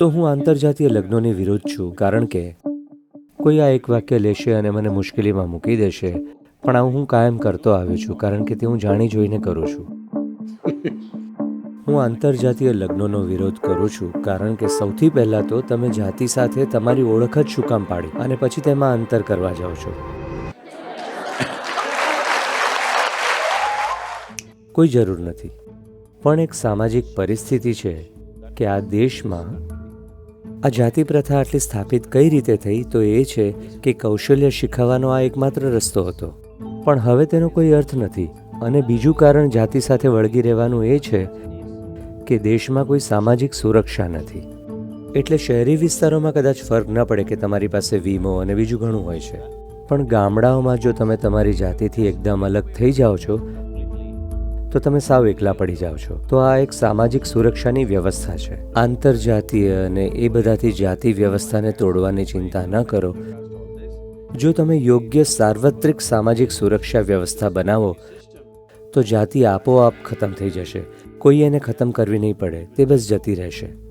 તો હું આંતરજાતીય લગ્નોની વિરુદ્ધ છું, કારણ કે કોઈ આ એક વાક્ય લેશે અને મને મુશ્કેલીમાં મૂકી દેશે, પણ આવું હું કાયમ કરતો આવ્યો છું, કારણ કે તે હું જાણી જોઈને કરું છું. હું આંતરજાતીય લગ્નોનો વિરોધ કરું છું, કારણ કે સૌથી પહેલાં તો તમે જાતિ સાથે તમારી ઓળખ જ શું કામ પાડી, અને પછી તેમાં અંતર કરવા જાઓ છો. કોઈ જરૂર નથી. પણ એક સામાજિક પરિસ્થિતિ છે કે આ દેશમાં આ જાતિ પ્રથા આટલી સ્થાપિત કઈ રીતે થઈ તો એ છે કે કૌશલ્ય શીખવવાનો આ એકમાત્ર રસ્તો હતો. પણ હવે તેનો કોઈ અર્થ નથી અને બીજું કારણ જાતિ સાથે વળગી રહેવાનું એ છે કે દેશમાં કોઈ સામાજિક સુરક્ષા નથી. એટલે શહેરી વિસ્તારોમાં કદાચ ફરક ન પડે કે તમારી પાસે વીમો અને બીજું ઘણું હોય છે. પણ ગામડાઓમાં જો તમે તમારી જાતિથી એકદમ અલગ થઈ જાઓ છો તો તમે સાવ એકલા પડી જાઓ છો. તો આ એક સામાજિક સુરક્ષાની વ્યવસ્થા છે. આંતરજાતીય અને એ બધાથી જાતિ વ્યવસ્થાને તોડવાની ચિંતા ન કરો. જો તમે યોગ્ય સાર્વત્રિક સામાજિક સુરક્ષા વ્યવસ્થા બનાવો, તો જાતિ આપોઆપ ખતમ થઈ જશે. કોઈ એને ખતમ કરવી નહીં પડે, તે બસ જતી રહેશે.